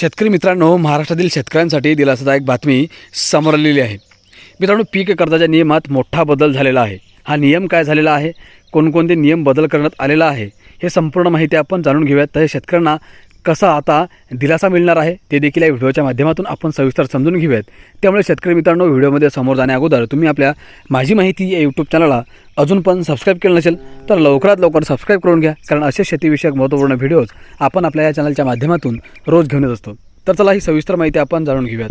शेतकरी मित्रांनो महाराष्ट्रातील शेतकऱ्यांसाठी दिलासादायक बातमी समोर आलेली आहे. मित्रांनो पीक कर्जाच्या नियमात मोठा बदल झालेला आहे. हा नियम काय झालेला आहे? कोणकोणते नियम बदल करण्यात आलेला आहे? हे संपूर्ण माहिती आपण जाणून घेऊयात. तर शेतकऱ्यांना कसा आता दिलासा मिळणार आहे ते देखील या व्हिडिओच्या माध्यमातून आपण सविस्तर समजून घेऊयात. त्यामुळे शेतकरी मित्रांनो व्हिडिओमध्ये समोर जाण्या अगोदर तुम्ही आपल्या माझी माहिती या यूट्यूब चॅनलला अजून पण सबस्क्राईब केलं नसेल तर लवकरात लवकर सबस्क्राईब करून घ्या कारण असे शेतीविषयक महत्त्वपूर्ण व्हिडिओज आपण आपल्या या चॅनलच्या माध्यमातून रोज घेऊन येत असतो. तर चला ही सविस्तर माहिती आपण जाणून घेऊयात.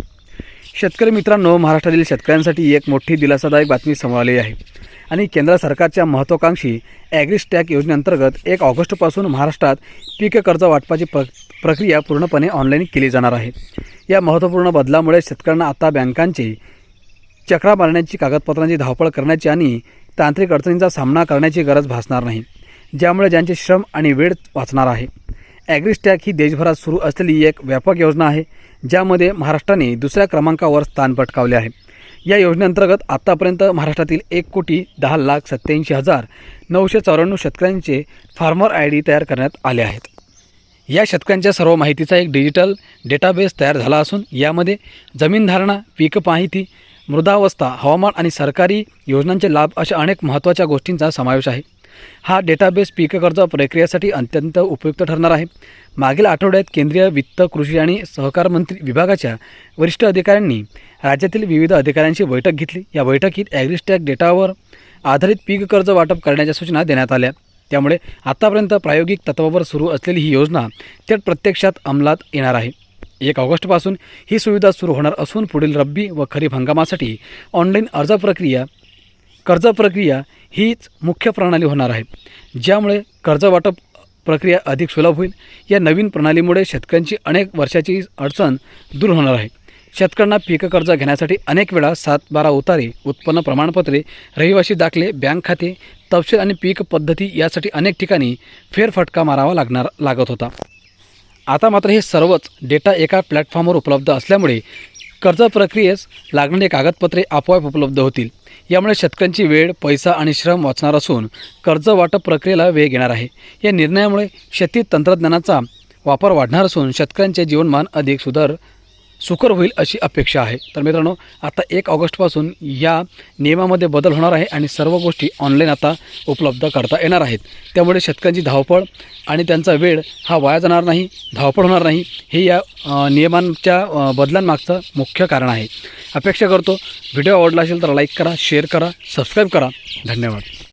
शेतकरी मित्रांनो महाराष्ट्रातील शेतकऱ्यांसाठी एक मोठी दिलासादायक बातमी समोर आली आहे. आणि केंद्र सरकारच्या महत्त्वाकांक्षी ॲग्रिस्टॅक योजनेअंतर्गत एक ऑगस्टपासून महाराष्ट्रात पीक कर्ज वाटपाची प्र प्रक्रिया पूर्णपणे ऑनलाईन केली जाणार आहे. या महत्त्वपूर्ण बदलामुळे शेतकऱ्यांना आता बँकांची चक्रा मारण्याची कागदपत्रांची धावपळ करण्याची आणि तांत्रिक अडचणींचा सामना करण्याची गरज भासणार नाही ज्यामुळे ज्यांचे श्रम आणि वेळ वाचणार आहे. ॲग्रिस्टॅक ही देशभरात सुरू असलेली एक व्यापक योजना आहे ज्यामध्ये महाराष्ट्राने दुसऱ्या क्रमांकावर स्थान पटकावले आहे. या योजनेअंतर्गत आत्तापर्यंत महाराष्ट्रातील एक कोटी दहा लाख सत्याऐंशी हजार नऊशे चौऱ्याण्णव शेतकऱ्यांचे फार्मर आय डी तयार करण्यात आले आहेत. या शेतकऱ्यांच्या सर्व माहितीचा एक डिजिटल डेटाबेस तयार झाला असून यामध्ये जमीनधारणा पीक माहिती मृदावस्था हवामान आणि सरकारी योजनांचे लाभ अशा अनेक महत्त्वाच्या गोष्टींचा समावेश आहे. हा डेटाबेस पीक कर्ज प्रक्रियेसाठी अत्यंत उपयुक्त ठरणार आहे. मागील आठवड्यात केंद्रीय वित्त कृषी आणि सहकार मंत्री विभागाच्या वरिष्ठ अधिकाऱ्यांनी राज्यातील विविध अधिकाऱ्यांची बैठक घेतली. या बैठकीत ॲग्रिस्टॅक डेटावर आधारित पीक कर्ज वाटप करण्याच्या सूचना देण्यात आल्या. त्यामुळे आतापर्यंत प्रायोगिक तत्वावर सुरू असलेली ही योजना थेट प्रत्यक्षात अंमलात येणार आहे. एक ऑगस्टपासून ही सुविधा सुरू होणार असून पुढील रब्बी व खरीप हंगामासाठी ऑनलाईन अर्ज प्रक्रिया कर्ज प्रक्रिया हीच मुख्य प्रणाली होणार आहे. ज्यामुळे कर्ज वाटप प्रक्रिया अधिक सुलभ होईल. या नवीन प्रणालीमुळे शेतकऱ्यांची अनेक वर्षाची अडचण दूर होणार आहे. शेतकऱ्यांना पीक कर्ज घेण्यासाठी अनेक वेळा सात बारा उतारे उत्पन्न प्रमाणपत्रे रहिवासी दाखले बँक खाते तपशील आणि पीक पद्धती यासाठी अनेक ठिकाणी फेरफटका मारावा लागणार लागत होता. आता मात्र हे सर्वच डेटा एका प्लॅटफॉर्मवर उपलब्ध असल्यामुळे कर्ज प्रक्रियेस लागणारी कागदपत्रे आपोआप उपलब्ध होतील. यामुळे शेतकऱ्यांची वेळ पैसा आणि श्रम वाचणार असून कर्ज वाटप प्रक्रियेला वेग येणार आहे. या निर्णयामुळे शेती तंत्रज्ञानाचा वापर वाढणार असून शेतकऱ्यांचे जीवनमान अधिक सुधार सुकर होईल अशी अपेक्षा आहे. तर मित्रांनो आता एक ऑगस्टपासून या नियमामध्ये बदल होणार आहे आणि सर्व गोष्टी ऑनलाईन आता उपलब्ध करता येणार आहेत. त्यामुळे शेतकऱ्यांची धावपळ आणि त्यांचा वेळ हा वाया जाणार नाही धावपळ होणार नाही हे या नियमांच्या बदलांमागचं मुख्य कारण आहे. अपेक्षा करतो व्हिडिओ आवडला असेल तर लाईक करा शेअर करा सबस्क्राईब करा. धन्यवाद.